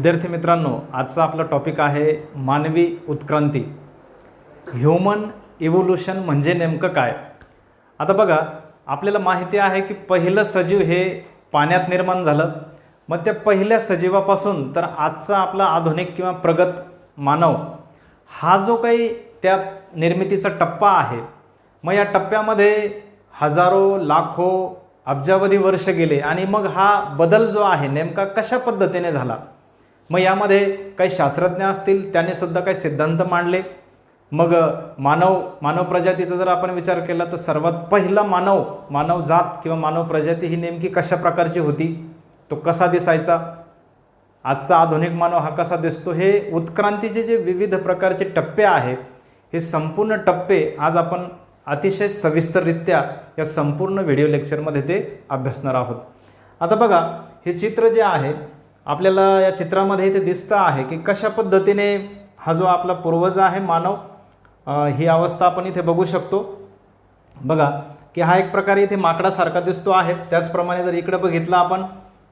विद्यार्थी मित्रांनो आजचा आपला टॉपिक आहे मानवी उत्क्रांती. ह्युमन इव्होल्युशन म्हणजे नेमकं काय? आता बघा आपल्याला माहिती आहे की पहिलं सजीव हे पाण्यात निर्माण झालं. मग त्या पहिल्या सजीवापासून तर आजचा आपला आधुनिक किंवा प्रगत मानव हा जो काही त्या निर्मितीचा टप्पा आहे मग या टप्प्यामध्ये हजारो लाखो अब्जावधी वर्ष गेले आणि मग हा बदल जो आहे नेमका कशा पद्धतीने झाला? मग यामध्ये काही शास्त्रज्ञ असतील त्यांनी सुद्धा काही सिद्धांत मांडले. मग मानव मानव प्रजातीचा जर आपण विचार केला तर सर्वात पहिला मानव मानव जात किंवा मानव प्रजाती ही नेमकी कशा प्रकारची होती? तो कसा दिसायचा? आजचा आधुनिक मानव हा कसा दिसतो? हे उत्क्रांतीचे जे विविध प्रकारचे टप्पे आहे हे संपूर्ण टप्पे आज आपण अतिशय सविस्तररित्या या संपूर्ण व्हिडिओ लेक्चरमध्ये ते अभ्यासणार आहोत. आता बघा हे चित्र जे आहे आपल्याला या चित्रामध्ये इथे दिसतं आहे की कशा पद्धतीने हा जो आपला पूर्वज आहे मानव ही अवस्था आपण इथे बघू शकतो. बघा की हा एक प्रकारे इथे माकडासारखा दिसतो आहे. त्याचप्रमाणे जर इकडे बघितला आपण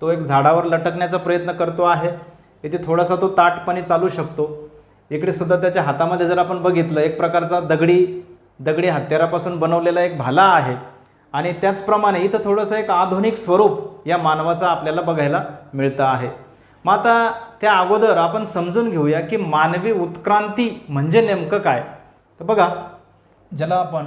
तो एक झाडावर लटकण्याचा प्रयत्न करतो आहे. इथे थोडासा तो ताटपणे चालू शकतो. इकडे सुद्धा त्याच्या हातामध्ये जर आपण बघितलं एक प्रकारचा दगडी दगडी हत्यारापासून बनवलेला एक भाला आहे. आणि त्याचप्रमाणे इथं थोडंसं एक आधुनिक स्वरूप या मानवाचं आपल्याला बघायला मिळतं आहे. मग आता त्या अगोदर आपण समजून घेऊया की मानवी उत्क्रांती म्हणजे नेमकं काय? तर बघा ज्याला आपण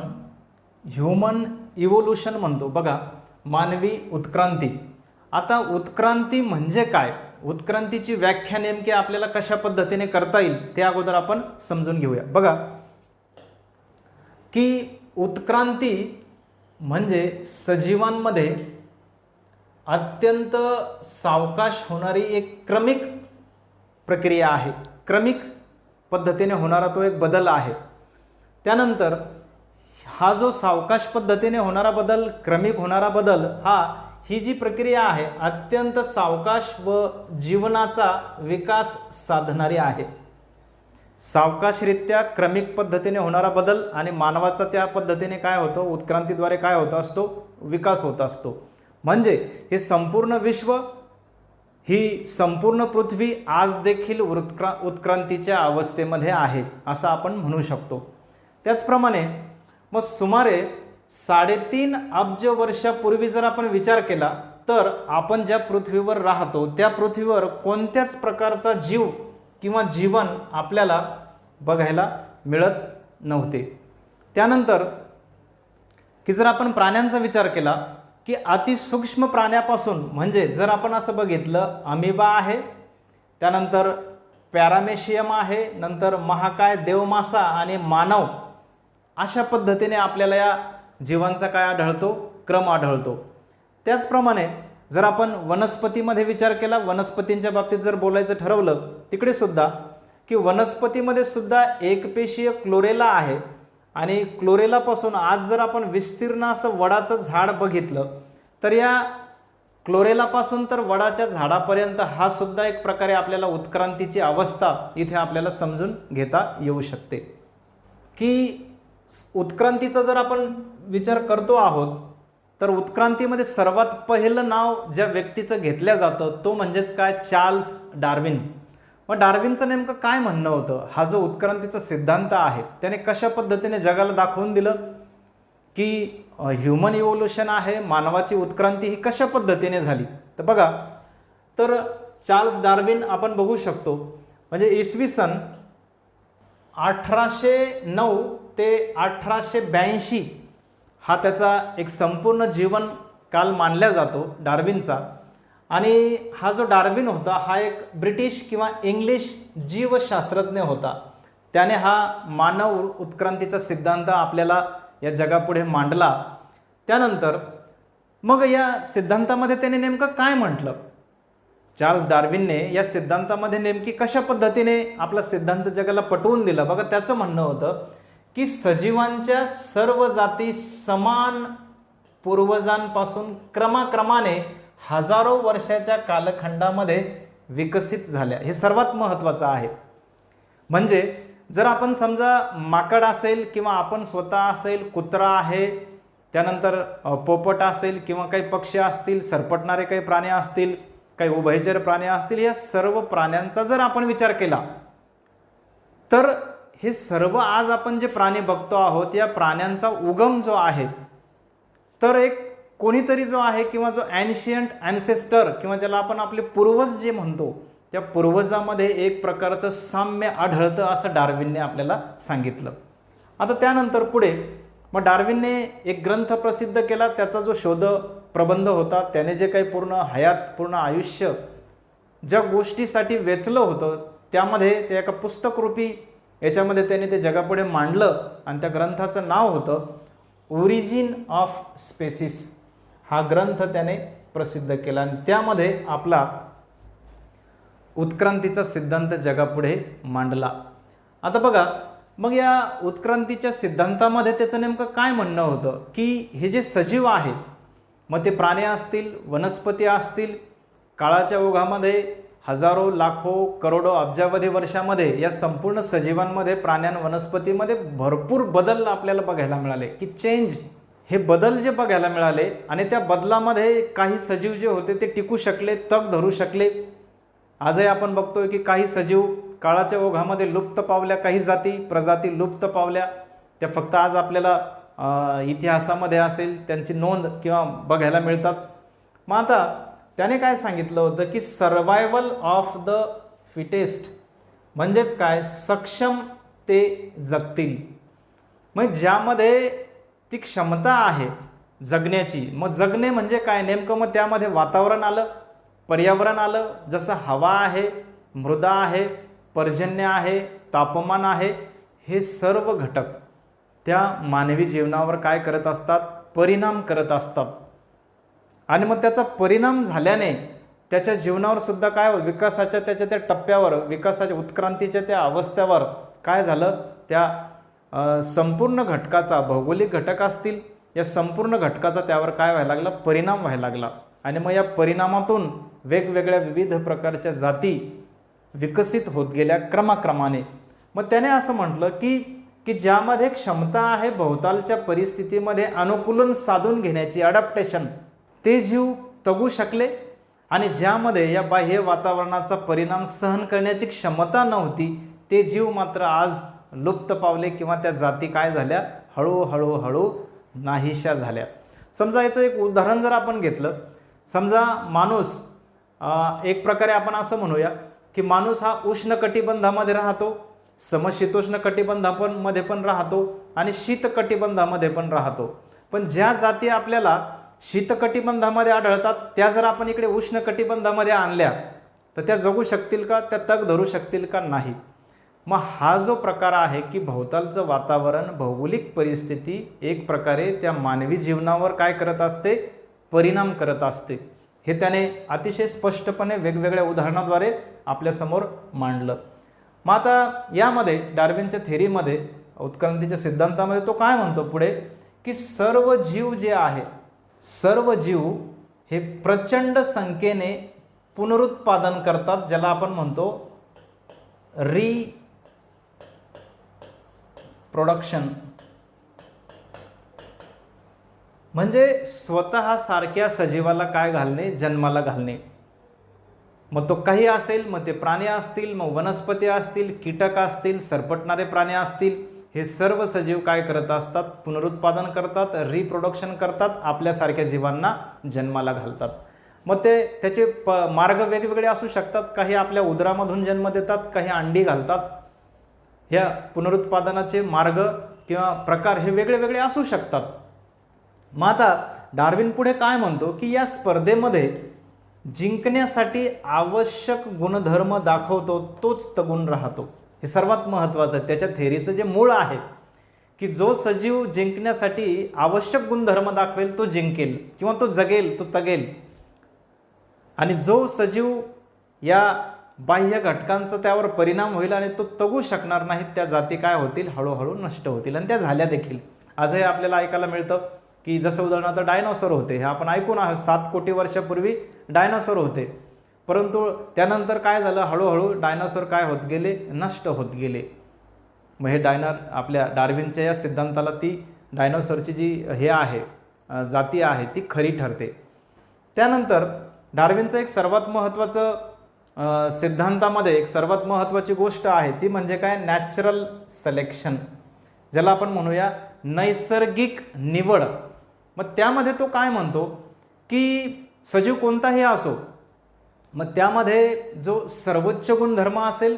ह्युमन इव्होल्युशन म्हणतो. बघा मानवी उत्क्रांती. आता उत्क्रांती म्हणजे काय? उत्क्रांतीची व्याख्या नेमकी आपल्याला कशा पद्धतीने करता येईल ते अगोदर आपण समजून घेऊया. बघा की उत्क्रांती म्हणजे सजीवांमध्ये अत्यंत सावकाश होणारी एक क्रमिक प्रक्रिया आहे. क्रमिक पद्धतीने होणारा तो एक बदल आहे. त्यानंतर हा जो सावकाश पद्धतीने होणारा बदल क्रमिक होणारा बदल हा ही जी प्रक्रिया आहे अत्यंत सावकाश व जीवनाचा विकास साधणारी आहे. सावकाशरित्या क्रमिक पद्धतीने होणारा बदल आणि मानवाचा त्या पद्धतीने काय होतो उत्क्रांतीद्वारे काय होत असतो विकास होत असतो. म्हणजे हे संपूर्ण विश्व ही संपूर्ण पृथ्वी आज देखील उत्क्रा उत्क्रांतीच्या अवस्थेमध्ये आहे असं आपण म्हणू शकतो. त्याचप्रमाणे मग सुमारे साडेतीन अब्ज वर्षापूर्वी जर आपण विचार केला तर आपण ज्या पृथ्वीवर राहतो त्या पृथ्वीवर कोणत्याच प्रकारचा जीव किंवा जीवन आपल्याला बघायला मिळत नव्हते. त्यानंतर की जर आपण प्राण्यांचा विचार केला की अतिसूक्ष्म प्राण्यापासून म्हणजे जर आपण असं बघितलं अमिबा आहे त्यानंतर पॅरामेशियम आहे नंतर महाकाय देवमासा आणि मानव अशा पद्धतीने आपल्याला या जीवांचा काय आढळतो? क्रम आढळतो. त्याचप्रमाणे जर आपण वनस्पतीमध्ये विचार केला वनस्पतींच्या बाबतीत जर बोलायचं ठरवलं तिकडे सुद्धा की वनस्पतीमध्ये सुद्धा एकपेशीय क्लोरेला आहे आणि क्लोरेलापासून आज जर आपण विस्तीर्ण असं वडाचं झाड बघितलं तर या क्लोरेलापासून तर वडाच्या झाडापर्यंत हा सुद्धा एक प्रकारे आपल्याला उत्क्रांतीची अवस्था इथे आपल्याला समजून घेता येऊ शकते. की उत्क्रांतीचा जर आपण विचार करतो आहोत तर उत्क्रांतीमध्ये सर्वात पहिलं नाव ज्या व्यक्तीचं घेतलं जातं तो म्हणजेच काय? Charles Darwin. मग डार्विनचं नेमकं काय म्हणणं होतं? हा जो उत्क्रांतीचा सिद्धांत आहे त्याने कशा पद्धतीने जगाला दाखवून दिलं की ह्युमन इव्होल्युशन आहे मानवाची उत्क्रांती ही कशा पद्धतीने झाली? तर बघा तर चार्ल्स डार्विन आपण बघू शकतो. म्हणजे इसवी सन अठराशे नऊ ते अठराशे ब्याऐंशी हा त्याचा एक संपूर्ण जीवन काल मानला जातो डार्विनचा. आणि हा जो डार्विन होता हा एक ब्रिटिश किंवा इंग्लिश जीवशास्त्रज्ञ होता. त्याने हा मानव उत्क्रांतीचा सिद्धांत आपल्याला या जगापुढे मांडला. त्यानंतर मग या सिद्धांतामध्ये त्याने नेमकं काय म्हटलं? चार्ल्स डार्विनने या सिद्धांतामध्ये नेमकी कशा पद्धतीने आपला सिद्धांत जगाला पटवून दिला? बघा त्याचं म्हणणं होतं की सजीवांच्या सर्व जाती समान पूर्वजांपासून क्रमाक्रमाने हजारो वर्षाच्या कालखंडामध्ये विकसित झाल्या. हे सर्वात महत्त्वाचं आहे. म्हणजे जर आपण समजा माकड असेल किंवा आपण स्वतः असेल कुत्रा आहे त्यानंतर पोपट असेल किंवा काही पक्षी असतील सरपटणारे काही प्राणी असतील काही उभयचर प्राणी असतील या सर्व प्राण्यांचा जर आपण विचार केला तर हे सर्व आज आपण जे प्राणी बघतो आहोत या प्राण्यांचा उगम जो आहे तर एक कोणीतरी जो आहे किंवा जो ॲन्शियंट ॲन्सेस्टर किंवा ज्याला आपण आपले पूर्वज जे म्हणतो त्या पूर्वजामध्ये एक प्रकारचं साम्य आढळतं असं डार्विनने आपल्याला सांगितलं. आता त्यानंतर पुढे मग डार्विनने एक ग्रंथ प्रसिद्ध केला त्याचा जो शोध प्रबंध होता त्याने जे काही पूर्ण हयात पूर्ण आयुष्य ज्या गोष्टीसाठी वेचलं होतं त्यामध्ये ते एका पुस्तकरूपी याच्यामध्ये त्याने ते जगापुढे मांडलं आणि त्या ग्रंथाचं नाव होतं ओरिजिन ऑफ स्पेसिस हा ग्रंथ त्याने प्रसिद्ध केला आणि त्यामध्ये आपला उत्क्रांतीचा सिद्धांत जगापुढे मांडला. आता बघा मग या उत्क्रांतीच्या सिद्धांतामध्ये त्याचं नेमकं काय म्हणणं होतं? की हे जे सजीव आहेत मग ते प्राणी असतील वनस्पती असतील काळाच्या ओघामध्ये हजारो लाखो करोडो अब्जावधी वर्षामध्ये या संपूर्ण सजीवांमध्ये प्राण्यां वनस्पतीमध्ये भरपूर बदल आपल्याला बघायला मिळाले. की चेंज हे बदल जे बघायला मिळाले आणि त्या बदलामध्ये काही सजीव जे होते ते टिकू शकले तग धरू शकले. आजही आपण बघतोय की काही सजीव काळाच्या ओघामध्ये लुप्त पावल्या काही जाती प्रजाती लुप्त पावल्या. त्या फक्त आज आपल्याला इतिहासामध्ये असेल त्यांची नोंद किंवा बघायला मिळतात. मग आता त्याने काय सांगितलं होतं की सर्वायवल ऑफ द फिटेस्ट म्हणजेच काय? सक्षम ते जगतील. मग ज्यामध्ये ती क्षमता आहे जगण्याची मग जगणे म्हणजे काय? नेमकं मग त्यामध्ये वातावरण आलं पर्यावरण आलं. जसं हवा आहे मृदा आहे पर्जन्य आहे तापमान आहे हे सर्व घटक त्या मानवी जीवनावर काय करत असतात? परिणाम करत असतात. आणि मग त्याचा परिणाम झाल्याने त्याच्या जीवनावर सुद्धा काय विकासाच्या त्याच्या त्या टप्प्यावर विकासाच्या उत्क्रांतीच्या त्या अवस्थेवर काय झालं? त्या संपूर्ण घटकाचा भौगोलिक घटक असतील या संपूर्ण घटकाचा त्यावर काय व्हायला लागला? परिणाम व्हायला लागला. आणि मग या परिणामातून वेगवेगळ्या विविध प्रकारच्या जाती विकसित होत गेल्या क्रमाक्रमाने. मग त्याने असं म्हटलं की की ज्यामध्ये क्षमता आहे भोवतालच्या परिस्थितीमध्ये अनुकूलन साधून घेण्याची अडॅप्टेशन ते जीव तगू शकले आणि ज्यामध्ये या बाह्य वातावरणाचा परिणाम सहन करण्याची क्षमता नव्हती ते जीव मात्र आज लुप्त पावले किंवा त्या जाती काय झाल्या? हळूहळू हळू नाहीशा झाल्या. समजा याचं एक उदाहरण जर आपण घेतलं समजा माणूस एक प्रकारे आपण असं म्हणूया की माणूस हा उष्ण कटिबंधामध्ये राहतो समशीतोष्ण कटिबंधापणमध्ये पण राहतो आणि शीत कटिबंधामध्ये पण राहतो. पण ज्या जाती आपल्याला शीतकटिबंधामध्ये आढळतात. त्या जर आपण इकडे उष्ण कटिबंधामध्ये आणल्या तर त्या जगू शकतील का? त्या तग धरू शकतील का? नाही. मग हा जो प्रकार आहे की भोवतालचं वातावरण भौगोलिक परिस्थिती एक प्रकारे त्या मानवी जीवनावर काय करत असते? परिणाम करत असते. हे त्याने अतिशय स्पष्टपणे वेगवेगळ्या उदाहरणाद्वारे आपल्यासमोर मांडलं. मग आता यामध्ये डार्विनच्या थेरीमध्ये उत्क्रांतीच्या सिद्धांतामध्ये तो काय म्हणतो पुढे? की सर्व जीव जे आहे सर्व जीव हे प्रचंड संख्येने पुनरुत्पादन करतात ज्याला आपण म्हणतो री प्रोडक्शन म्हणजे स्वतः सारख्या सजीवाला काय घालणे? जन्माला घालणे. मग तो काही असेल मग ते प्राणी असतील मग वनस्पती असतील कीटक असतील सरपटणारे प्राणी असतील हे सर्व सजीव काय करत असतात? पुनरुत्पादन करतात रिप्रोडक्शन करतात आपल्यासारख्या जीवांना जन्माला घालतात. मग ते त्याचे प मार्ग वेगवेगळे असू शकतात. काही आपल्या उदरामधून जन्म देतात काही अंडी घालतात. ह्या पुनरुत्पादनाचे मार्ग किंवा प्रकार हे वेगळे वेगळे असू शकतात. मग आता डार्विन पुढे काय म्हणतो? की या स्पर्धेमध्ये जिंकण्यासाठी आवश्यक गुणधर्म दाखवतो तोच तगुण राहतो. हे सर्वात महत्त्वाचं आहे. त्याच्या थेरीचं जे मूळ आहे की जो सजीव जिंकण्यासाठी आवश्यक गुणधर्म दाखवेल तो जिंकेल किंवा तो जगेल तो तगेल. आणि जो सजीव या बाह्य घटकांचा त्यावर परिणाम होईल आणि तो तगू शकणार नाहीत त्या जाती काय होतील? हळूहळू नष्ट होतील. आणि त्या झाल्या देखील. आजही आपल्याला ऐकायला मिळतं की जसं उदाहरणार्थ डायनॉसॉर होते. हे आपण ऐकून आहोत सात कोटी वर्षापूर्वी डायनॉसॉर होते. परंतु त्यानंतर काय झालं? हळूहळू डायनासोर काय होत गेले? नष्ट होत गेले. मग हे डायना आपल्या डार्विनच्या या सिद्धांताला ती डायनोसरची जी हे आहे जाती आहे ती खरी ठरते. त्यानंतर डार्विनचं एक सर्वात महत्त्वाचं सिद्धांतामध्ये एक सर्वात महत्त्वाची गोष्ट आहे ती म्हणजे काय? नॅचरल सिलेक्शन ज्याला आपण म्हणूया नैसर्गिक निवड. मग त्यामध्ये तो काय म्हणतो? की सजीव कोणताही असो मग त्यामध्ये जो सर्वोच्च गुणधर्म असेल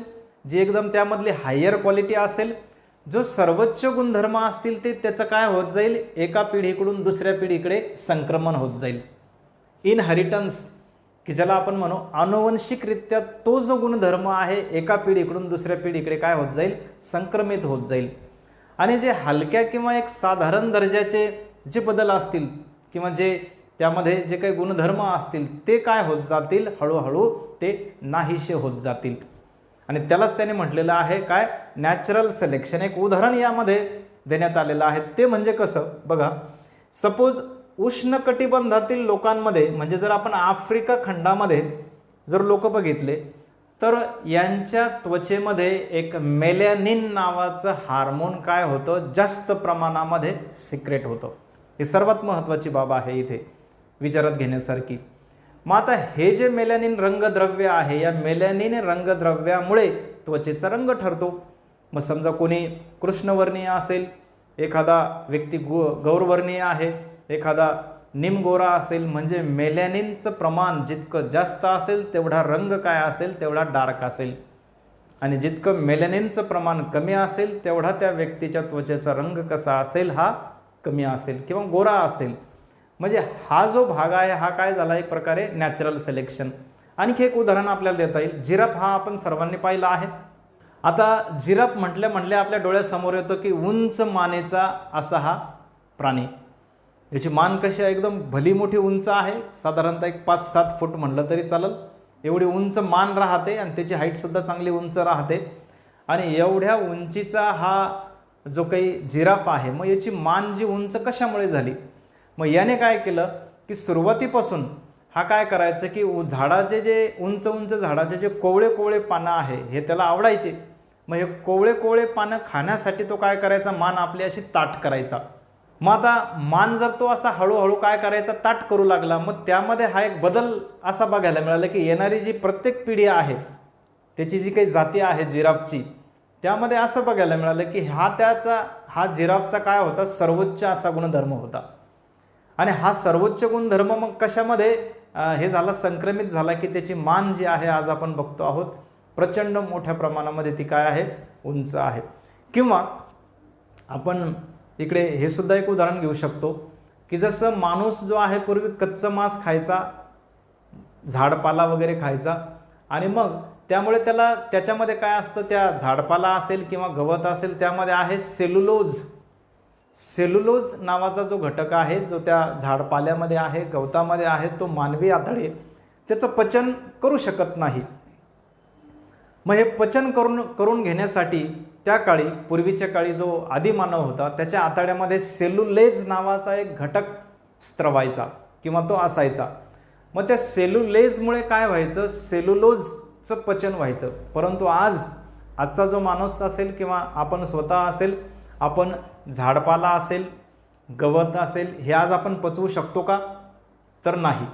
जी एकदम त्यामधली हायर क्वालिटी असेल जो सर्वोच्च गुणधर्म असतील ते त्याचं काय होत जाईल? एका पिढीकडून दुसऱ्या पिढीकडे संक्रमण होत जाईल. इनहेरिटन्स की ज्याला आपण म्हणू अनुवंशिकरित्या तो जो गुणधर्म आहे एका पिढीकडून दुसऱ्या पिढीकडे काय होत जाईल? संक्रमित होत जाईल. आणि जे हलक्या किंवा एक साधारण दर्जाचे जे बदल असतील किंवा जे त्यामध्ये जे काही गुणधर्म असतील ते काय होत जातील? हळूहळू ते नाहीसे होत जातील. आणि त्यालाच त्याने म्हटलेलं आहे काय? नॅचरल सिलेक्शन एक उदाहरण यामध्ये देण्यात आलेलं आहे. ते म्हणजे कसं? बघा सपोज उष्णकटिबंधातील लोकांमध्ये म्हणजे जर आपण आफ्रिका खंडामध्ये जर लोक बघितले तर यांच्या त्वचेमध्ये एक मेलॅनिन नावाचं हार्मोन काय होतं? जास्त प्रमाणामध्ये सिक्रेट होतं. ही सर्वात महत्त्वाची बाब आहे इथे. विचारात घेण्यासारखी. मग आता हे जे मेलॅनिन रंगद्रव्य आहे या मेलॅनिन रंगद्रव्यामुळे त्वचेचा रंग ठरतो. मग समजा कोणी कृष्णवर्णीय असेल एखादा व्यक्ती गो गौरवर्णीय आहे एखादा निमगोरा असेल म्हणजे मेलॅनिनचं प्रमाण जितकं जास्त असेल तेवढा रंग काय असेल तेवढा डार्क असेल. आणि जितकं मेलॅनिनचं प्रमाण कमी असेल तेवढा त्या व्यक्तीच्या त्वचेचा रंग कसा असेल हा कमी असेल किंवा गोरा असेल. म्हणजे हा जो भाग आहे हा काय झाला? एक प्रकारे नॅचरल सिलेक्शन आणखी एक उदाहरण आपल्याला देता येईल. जिराफ हा आपण सर्वांनी पाहिला आहे. आता जिराफ म्हटल्या म्हटल्या आपल्या डोळ्यासमोर येतो की उंच मानेचा असा हा प्राणी. याची मान कशी आहे? एकदम भली मोठी उंच आहे. साधारणतः एक पाच सात फूट म्हटलं तरी चालेल. एवढी उंच मान राहते आणि त्याची हाईटसुद्धा चांगली उंच राहते. आणि एवढ्या उंचीचा हा जो काही जिराफ आहे मग याची मान जी उंच कशामुळे झाली? मग याने काय केलं की सुरुवातीपासून हा काय करायचं की उ- झाडाचे जे उंच उंच झाडाचे जे कोवळे कोवळे पानं आहे हे त्याला आवडायचे. मग हे कोवळे कोवळे पानं खाण्यासाठी तो काय करायचा? मान आपली अशी ताट करायचा. मग आता मान जर तो असा हळूहळू काय करायचा? ताट करू लागला. मग त्यामध्ये हा एक बदल असा बघायला मिळाला की येणारी जी प्रत्येक पिढी आहे त्याची जी काही जाती आहे जिराफची त्यामध्ये असं बघायला मिळालं की हा त्याचा हा जिराफचा काय होता? सर्वोच्च असा गुणधर्म होता. आणि हा सर्वोच्च गुणधर्म मग कशामध्ये हे झाला संक्रमित झाला की त्याची मान जी आहे आज आपण बघतो आहोत प्रचंड मोठ्या प्रमाणामध्ये ती काय आहे? उंच आहे. किंवा आपण इकडे हे सुद्धा एक उदाहरण घेऊ शकतो की जसं माणूस जो आहे पूर्वी कच्चं मांस खायचा झाडपाला वगैरे खायचा आणि मग त्यामुळे त्याला त्याच्यामध्ये काय असतं? त्या झाडपाला असेल किंवा गवत असेल त्यामध्ये आहे सेल्युलोज. सेल्युलोज नावाचा जो घटक आहे जो त्या झाडपाल्यामध्ये आहे गवतामध्ये आहे तो मानवी आतडे त्याचं पचन करू शकत नाही. मग हे पचन करून करून घेण्यासाठी त्या काळी पूर्वीच्या काळी जो आदिमानव होता त्याच्या आतड्यामध्ये सेल्युलेज नावाचा एक घटक स्त्रवायचा किंवा तो असायचा. मग त्या सेल्युलेजमुळे काय व्हायचं? सेल्युलोजचं पचन व्हायचं. परंतु आज आजचा जो माणूस असेल किंवा आपण स्वतः असेल आपण झाडपाला असेल गवत असेल हे आज आपण पचवू शकतो का? तर नाही.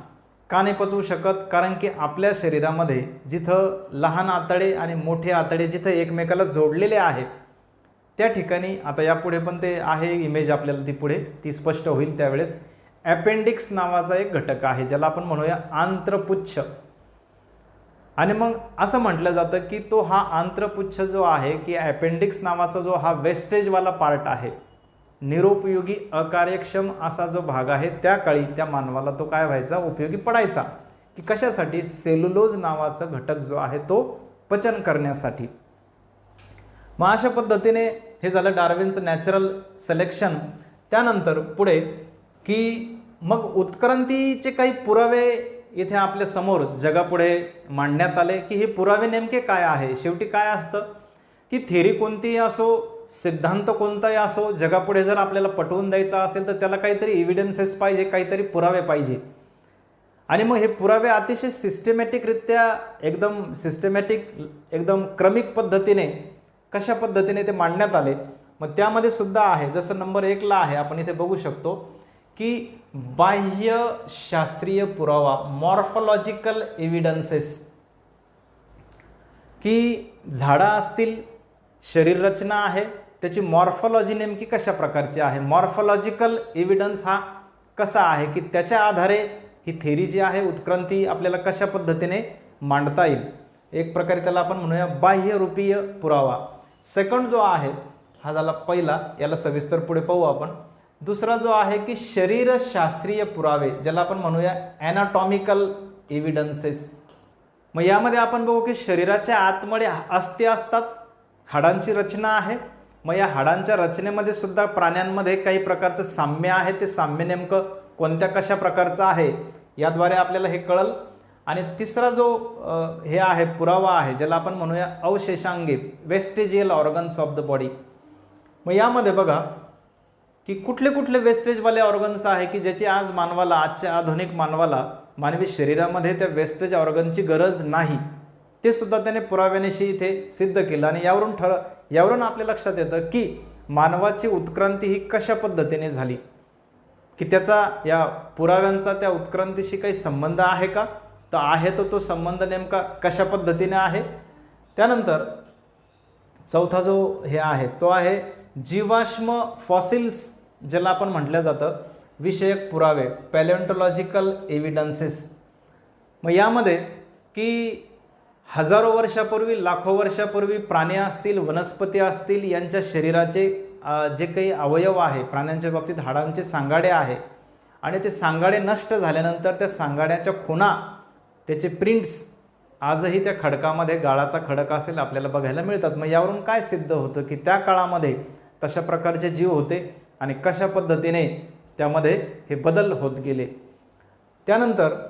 का नाही पचवू शकत? कारण की आपल्या शरीरामध्ये जिथं लहान आतडे आणि मोठे आतडे जिथं एकमेकाला जोडलेले आहेत त्या ठिकाणी आता यापुढे पण ते आहे इमेज आपल्याला ती पुढे ती स्पष्ट होईल त्यावेळेस ॲपेंडिक्स नावाचा एक घटक आहे ज्याला आपण म्हणूया आंत्रपुच्छ. आणि मग असं म्हटलं जातं की तो हा आंत्रपुच्छ जो आहे की अपेंडिक्स नावाचा जो हा वेस्टेजवाला पार्ट आहे निरुपयोगी अकार्यक्षम असा जो भाग आहे त्या काळी त्या मानवाला तो काय व्हायचा? उपयोगी पडायचा. की कशासाठी? सेल्युलोज नावाचा घटक जो आहे तो पचन करण्यासाठी. मग अशा पद्धतीने हे झालं डार्विनचं नॅचरल सिलेक्शन त्यानंतर पुढे की मग उत्क्रांतीचे काही पुरावे इथे आपल्यासमोर जगापुढे मांडण्यात आले की हे पुरावे नेमके काय आहे? शेवटी काय असतं? की थेरी कोणतीही असो सिद्धांत कोणताही असो जगापुढे जर आपल्याला पटवून द्यायचा असेल तर त्याला काहीतरी एव्हिडन्सेस पाहिजे काहीतरी पुरावे पाहिजे. आणि मग हे पुरावे अतिशय सिस्टमॅटिकरित्या एकदम सिस्टमॅटिक एकदम क्रमिक पद्धतीने कशा पद्धतीने ते मांडण्यात आले? मग त्यामध्ये सुद्धा आहे. जसं नंबर एकला आहे आपण इथे बघू शकतो. की बाह्य शास्त्रीय पुरावा मॉर्फॉलॉजिकल एव्हिडन्सेस की झाडं असतील शरीर रचना आहे त्याची मॉर्फॉलॉजी नेमकी कशा प्रकारची आहे? मॉर्फॉलॉजिकल एव्हिडन्स हा कसा आहे? की त्याच्या आधारे ही थेरी जी आहे उत्क्रांती आपल्याला कशा पद्धतीने मांडता येईल? एक प्रकारे त्याला आपण म्हणूया बाह्यरूपीय पुरावा. सेकंड जो आहे हा झाला पहिला याला सविस्तर पुढे पाहू आपण. दुसरा जो आहे की शरीरशास्त्रीय पुरावे ज्याला आपण म्हणूया ॲनाटॉमिकल एव्हिडन्सेस मग यामध्ये आपण बघू की शरीराच्या आतमध्ये अस्थी असतात हाडांची रचना आहे. मग या हाडांच्या रचनेमध्ये सुद्धा प्राण्यांमध्ये काही प्रकारचं साम्य आहे. ते साम्य नेमकं कोणत्या कशा प्रकारचं आहे याद्वारे आपल्याला हे कळल. आणि तिसरा जो हे आहे पुरावा आहे ज्याला आपण म्हणूया अवशेषांगी vestigial organs of the body मग यामध्ये बघा की कुठले कुठले वेस्टेजवाले ऑर्गन्स आहे की ज्याची आज मानवाला आजच्या आधुनिक मानवाला मानवी शरीरामध्ये त्या वेस्टेज ऑर्गनची गरज नाही ते सुद्धा त्याने पुराव्यानिशी इथे सिद्ध केलं. आणि यावरून ठर यावरून आपल्या लक्षात येतं की मानवाची उत्क्रांती ही कशा पद्धतीने झाली? की त्याचा या पुराव्यांचा त्या उत्क्रांतीशी काही संबंध आहे का? तर आहे तो तो संबंध नेमका कशा पद्धतीने आहे? त्यानंतर चौथा जो हे आहे तो आहे जीवाश्म फॉसिल्स ज्याला आपण म्हटलं जातं विषयक पुरावे पॅलेंटॉलॉजिकल एव्हिडन्सेस मग यामध्ये की हजारो वर्षापूर्वी लाखो वर्षापूर्वी प्राणी असतील वनस्पती असतील यांच्या शरीराचे जे काही अवयव आहे प्राण्यांच्या बाबतीत हाडांचे सांगाडे आहे आणि ते सांगाडे नष्ट झाल्यानंतर त्या सांगाड्याच्या खुणा त्याचे प्रिंट्स आजही त्या खडकामध्ये गाळाचा खडक असेल आपल्याला बघायला मिळतात. मग यावरून काय सिद्ध होतं की त्या काळामध्ये तशा प्रकारचे जीव होते? आणि कशा पद्धतीने त्यामध्ये हे बदल होत गेले. त्यानंतर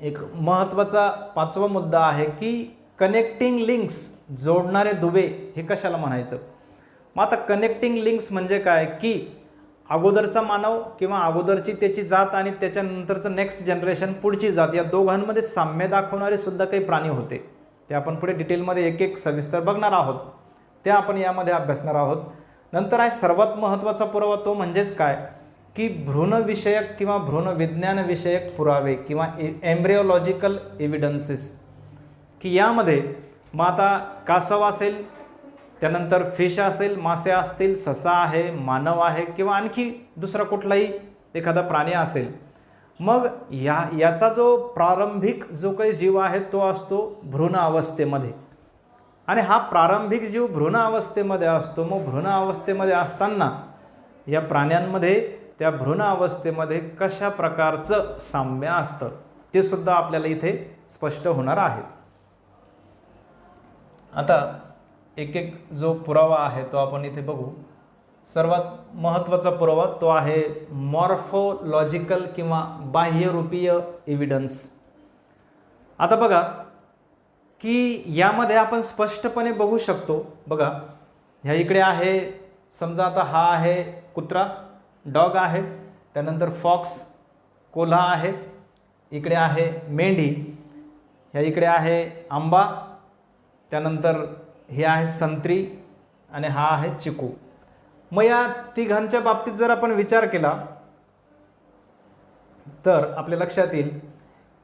एक महत्त्वाचा पाचवा मुद्दा आहे की कनेक्टिंग लिंक्स जोडणारे दुवे हे कशाला म्हणायचं? मग आता कनेक्टिंग लिंक्स म्हणजे काय? की अगोदरचा मानव किंवा अगोदरची त्याची जात आणि त्याच्यानंतरचं नेक्स्ट जनरेशन पुढची जात या दोघांमध्ये साम्य दाखवणारे सुद्धा काही प्राणी होते. ते आपण पुढे डिटेलमध्ये एक एक सविस्तर बघणार आहोत. ते आपण यामध्ये अभ्यासणार आहोत. नंतर आहे सर्वात महत्त्वाचा पुरावा तो म्हणजेच काय? की भ्रूणविषयक किंवा भ्रूणविज्ञानविषयक पुरावे किंवा एम्ब्रिओलॉजिकल एव्हिडन्सेस की यामध्ये मग आता कासव असेल त्यानंतर फिश असेल मासे असतील ससा आहे मानव आहे किंवा आणखी दुसरा कुठलाही एखादा प्राणी असेल. मग या याचा जो प्रारंभिक जो काही जीव आहे तो असतो भ्रूण अवस्थेमध्ये. आणि हा प्रारंभिक जीव भ्रूण अवस्थेमध्ये असतो. मग भ्रूण अवस्थेमध्ये असताना या प्राण्यांमध्ये त्या भ्रूण अवस्थेमध्ये कशा प्रकारचं साम्य असतं ते सुद्धा आपल्याला इथे स्पष्ट होणार आहे. आता एक एक जो पुरावा आहे तो आपण इथे बघू. सर्वात महत्त्वाचा पुरावा तो आहे मॉर्फोलॉजिकल किंवा बाह्यरूपीय एव्हिडन्स आता बघा की यामध्ये आपण स्पष्टपणे बघू शकतो बघा ह्या इकडे आहे समजा आता हा आहे कुत्रा डॉग आहे त्यानंतर फॉक्स कोल्हा आहे इकडे आहे मेंढी ह्या इकडे आहे आंबा त्यानंतर हे आहे संत्री आणि हा आहे चिकू. मग या तिघांच्या बाबतीत जर आपण विचार केला तर आपल्या लक्षात येईल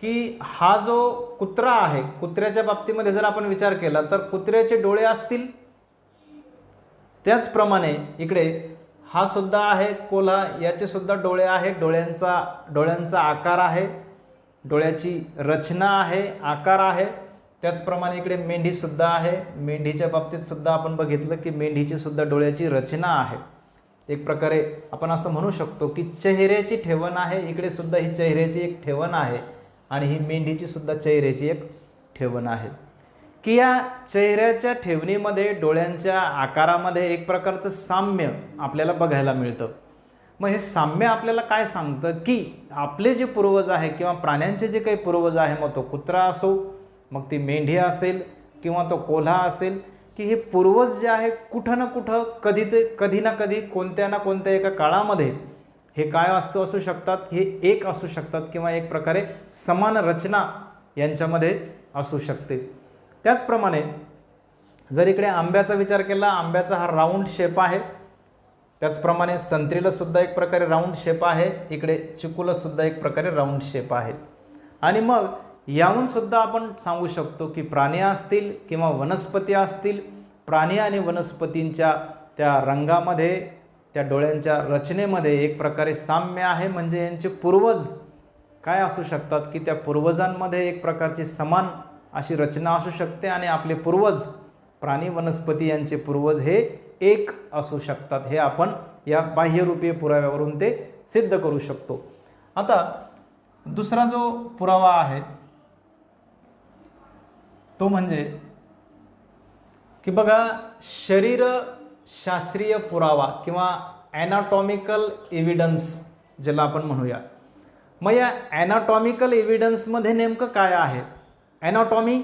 की हा जो कुत्रा आहे कुत्र्याच्या बाबतीमध्ये जर आपण विचार केला तर कुत्र्याचे डोळे असतील? त्याचप्रमाणे इकडे हा सुद्धा आहे कोल्हा याचे सुद्धा डोळे आहेत डोळ्यांचा डोळ्यांचा आकार आहे डोळ्याची रचना आहे आकार आहे. त्याचप्रमाणे इकडे मेंढीसुद्धा आहे. मेंढीच्या बाबतीत सुद्धा आपण बघितलं की मेंढीची सुद्धा डोळ्याची रचना आहे. एक प्रकारे आपण असं म्हणू शकतो की चेहऱ्याची ठेवण आहे. इकडे सुद्धा ही चेहऱ्याची एक ठेवण आहे. आणि ही मेंढीची सुद्धा चेहऱ्याची एक ठेवण आहे. की या चेहऱ्याच्या ठेवणीमध्ये डोळ्यांच्या आकारामध्ये एक प्रकारचं साम्य आपल्याला बघायला मिळतं. मग हे साम्य आपल्याला काय सांगतं? की आपले जे पूर्वज आहे किंवा प्राण्यांचे जे काही पूर्वज आहे मग तो कुत्रा असो मग ती मेंढी असेल किंवा तो कोल्हा असेल की हे पूर्वज जे आहे कुठं ना कुठं कधी ते कधी ना कधी कोणत्या ना कोणत्या एका काळामध्ये हे काय वास्तू असू शकतात? हे एक असू शकतात किंवा एक प्रकारे समान रचना यांच्यामध्ये असू शकते. त्याचप्रमाणे जर इकडे आंब्याचा विचार केला आंब्याचा हा राऊंड शेप आहे. त्याचप्रमाणे संत्रीला सुद्धा एक प्रकारे राऊंड शेप आहे. इकडे चिकूला सुद्धा एक प्रकारे राऊंड शेप आहे. आणि मग याहून सुद्धा आपण सांगू शकतो की प्राणी असतील किंवा वनस्पती असतील प्राणी आणि वनस्पतींच्या त्या रंगामध्ये त्या डोळ्यांच्या रचनेमध्ये एक प्रकारे साम्य आहे म्हणजे यांचे पूर्वज काय असू शकतात की त्या पूर्वजांमध्ये एक प्रकारची समान अशी रचना असू शकते आणि आपले पूर्वज प्राणी वनस्पती यांचे पूर्वज हे एक असू शकतात. हे आपण या बाह्यरूपीय पुराव्यावरून ते सिद्ध करू शकतो. आता दुसरा जो पुरावा आहे तो म्हणजे की बघा शरीर शास्त्रीय पुरावा किंवा ॲनाटॉमिकल एव्हिडन्स ज्याला आपण म्हणूया. मग या ॲनाटॉमिकल एव्हिडन्समध्ये नेमकं काय आहे? ॲनाटॉमी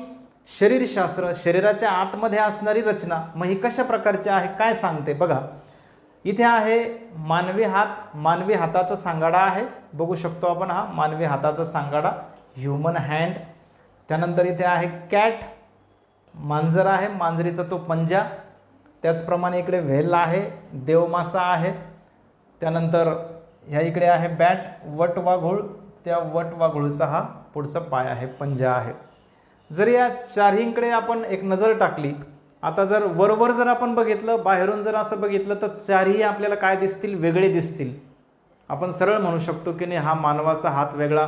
शरीरशास्त्र शरीराच्या आतमध्ये असणारी रचना मग ही कशा प्रकारची आहे? काय सांगते? बघा. इथे आहे मानवी हात मानवी हाताचा सांगाडा आहे. बघू शकतो आपण हा मानवी हाताचा सांगाडा ह्युमन हँड त्यानंतर इथे आहे कॅट मांजर आहे. मांजरीचा तो पंजा. त्याचप्रमाणे इकडे व्हेल आहे देवमासा आहे त्यानंतर ह्या इकडे आहे बॅट वट वाघूळ त्या वट वाघूळचा हा पुढचा पाय आहे पंजा आहे. जर या चारहींकडे आपण एक नजर टाकली आता जर वरवर जर आपण बघितलं बाहेरून जर असं बघितलं तर चारही आपल्याला काय दिसतील? वेगळे दिसतील. आपण सरळ म्हणू शकतो की नाही हा मानवाचा हात वेगळा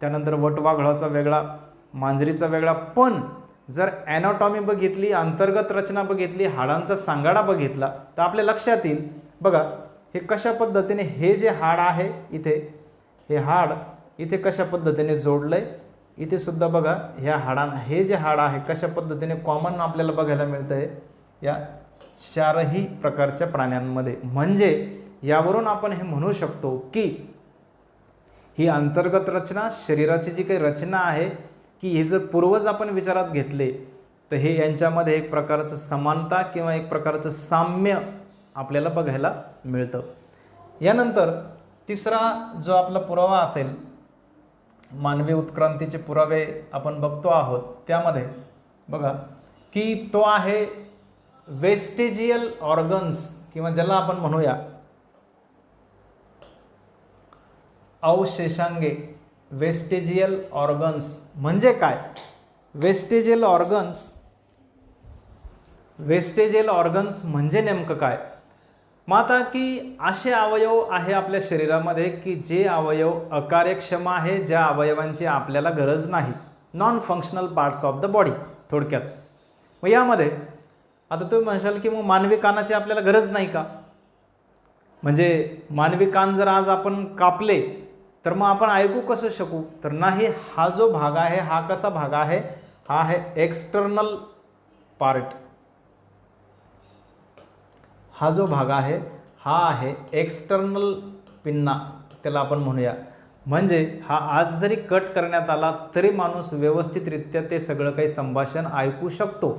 त्यानंतर वटवाघळाचा वेगळा मांजरीचा वेगळा पण जर ॲनॉटॉमी बघितली अंतर्गत रचना बघितली हाडांचा सांगाडा बघितला तर आपल्या लक्षात येईल बघा हे कशा पद्धतीने हे जे हाड आहे इथे हे हाड इथे कशा पद्धतीने जोडलंय? इथे सुद्धा बघा ह्या हाडां हे जे हाड आहे कशा पद्धतीने कॉमन आपल्याला बघायला मिळतं आहे या चारही प्रकारच्या प्राण्यांमध्ये. म्हणजे यावरून आपण हे म्हणू शकतो की ही अंतर्गत रचना शरीराची जी काही रचना आहे की हे जर पूर्वज आपण विचारात घेतले तर हे यांच्यामध्ये एक प्रकारचं समानता किंवा एक प्रकारचं साम्य आपल्याला बघायला मिळतं. यानंतर तिसरा जो आपला पुरावा असेल मानवी उत्क्रांतीचे पुरावे आपण बघतो आहोत त्यामध्ये बघा की तो आहे वेस्टेजियल ऑर्गन्स किंवा ज्याला आपण म्हणूया अवशेषांगे. वेस्टेजियल ऑर्गन्स म्हणजे काय? वेस्टेजियल ऑर्गन्स वेस्टेजियल ऑर्गन्स म्हणजे नेमकं काय? मग आता की असे अवयव आहे आपल्या शरीरामध्ये की जे अवयव अकार्यक्षम आहे ज्या अवयवांची आपल्याला गरज नाही non functional parts of the body थोडक्यात. मग यामध्ये आता तुम्ही म्हणशाल की मग मानवी कानाची आपल्याला गरज नाही का? म्हणजे मानवी कान जर आज आपण कापले तर मग आपण ऐकू कसं शकू? तर नाही हा जो भाग आहे हा कसा भाग आहे? हा आहे एक्सटर्नल पार्ट हा जो भाग आहे हा आहे एक्सटर्नल पिन्ना. त्याला आपण म्हणूया. म्हणजे हा आज जरी कट करण्यात आला तरी माणूस व्यवस्थितरित्या ते सगळं काही संभाषण ऐकू शकतो.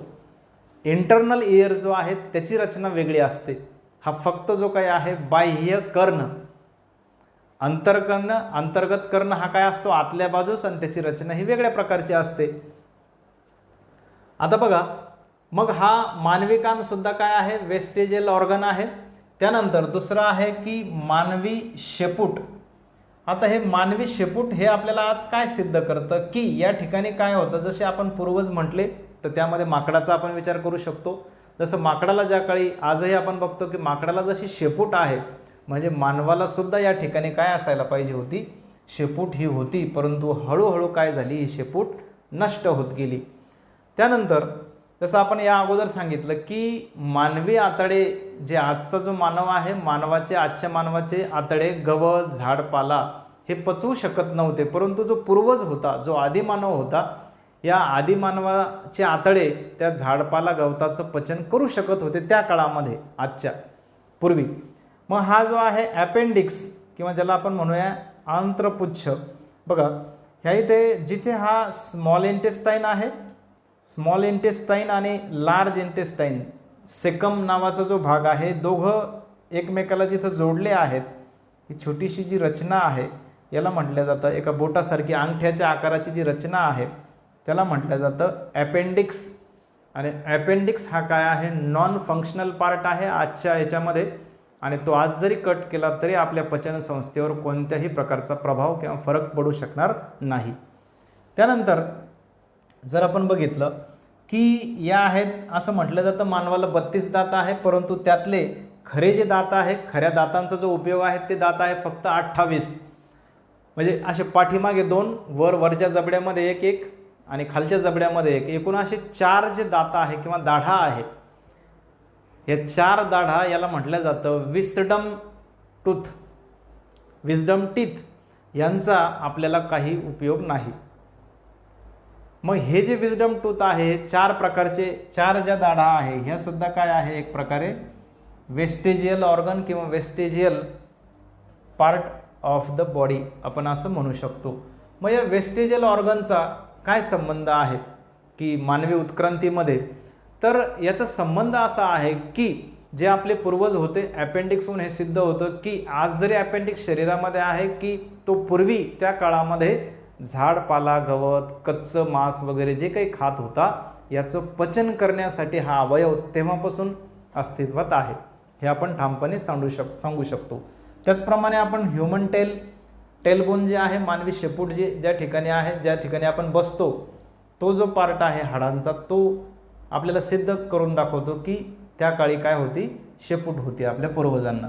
इंटरनल इयर जो आहे त्याची रचना वेगळी असते. हा फक्त जो काही आहे बाह्य कर्ण. अंतर्कर्ण अंतर्गत कर्ण हा काय असतो? आतल्या बाजूस आणि त्याची रचना ही वेगळ्या प्रकारची असते. आता बघा मग हा मानवी कान सुद्धा काय आहे? वेस्टेजल ऑर्गन आहे. त्यानंतर दुसरं आहे की मानवी शेपूट. आता हे मानवी शेपूट हे आपल्याला आज काय सिद्ध करतं? की या ठिकाणी काय होतं? जसे आपण पूर्वज म्हटले तर त्यामध्ये माकडाचा आपण विचार करू शकतो. जसं माकडाला ज्या काळी आजही आपण बघतो की माकडाला जशी शेपूट आहे म्हणजे मानवाला सुद्धा या ठिकाणी काय असायला पाहिजे होती? शेपूट ही होती परंतु हळूहळू काय झाली? ही शेपूट नष्ट होत गेली. त्यानंतर जसं आपण या अगोदर सांगितलं की मानवी आतडे जे आजचा जो मानव आहे मानवाचे आजच्या मानवाचे आतडे गवत झाडपाला हे पचवू शकत नव्हते. परंतु जो पूर्वज होता जो आदिमानव होता या आदिमानवाचे आतडे त्या झाडपाला गवताचं पचन करू शकत होते त्या काळामध्ये आजच्या पूर्वी. मग हा जो आहे ॲपेंडिक्स किंवा ज्याला आपण म्हणूया आंत्रपुच्छ. बघा ह्या इथे जिथे हा स्मॉल इंटेस्टाईन आहे स्मॉल इंटेस्टाईन आणि लार्ज इंटेस्टाईन सेकम नावाचा जो भाग आहे दोघं एकमेकाला जिथं जोडले आहेत ही छोटीशी जी रचना आहे याला म्हटलं जातं एका बोटासारखी अंगठ्याच्या आकाराची जी रचना आहे त्याला म्हटलं जातं ॲपेंडिक्स आणि ॲपेंडिक्स हा काय आहे? नॉन फंक्शनल पार्ट आहे आजच्या ह्याच्यामध्ये आणि तो आज जरी कट केला तरी आपल्या पचनसंस्थेवर कोणत्याही प्रकारचा प्रभाव किंवा फरक पडू शकणार नाही. त्यानंतर जर आपण बघितलं की या आहेत असं म्हटलं जातं मानवाला बत्तीस दात आहे परंतु त्यातले खरे जे दात आहे खऱ्या दातांचा जो उपयोग आहे ते दात आहे फक्त अठ्ठावीस. म्हणजे असे पाठीमागे दोन वर वरच्या जबड्यामध्ये एक एक आणि खालच्या जबड्यामध्ये एक. एकूण असे चार जे दात आहे किंवा दाढा आहे या चार दाढा याला म्हटलं जातं. विस्डम टूथ विस्डम टीथ यांचा आपल्याला काही उपयोग नाही. मग हे जे विजडम टूथ आहे चार प्रकारचे चार ज्या दाढा आहे ह्या सुद्धा काय आहे? एक प्रकारे वेस्टेजियल ऑर्गन किंवा vestigial part of the body आपण असं म्हणू शकतो. मग या वेस्टेजियल ऑर्गनचा काय संबंध आहे? की मानवी उत्क्रांतीमध्ये तर याचा संबंध असा आहे की जे आपले पूर्वज होते अपेंडिक्सहून हे सिद्ध होतं की आज जरी अपेंडिक्स शरीरामध्ये आहे की तो पूर्वी त्या काळामध्ये झाड पाला गवत कच्चं मांस वगैरे जे काही खात होता याचं पचन करण्यासाठी हा अवयव तेव्हापासून अस्तित्वात आहे. हे आपण ठामपणे सांगू शक सांगू शकतो. त्याचप्रमाणे आपण ह्युमन टेल टेलबोन जे आहे मानवी शेपूट जे ज्या ठिकाणी आहे ज्या ठिकाणी आपण बसतो तो जो पार्ट आहे हाडांचा तो आपल्याला सिद्ध करून दाखवतो की त्या काळी काय होती? शेपूट होती आपल्या पूर्वजांना.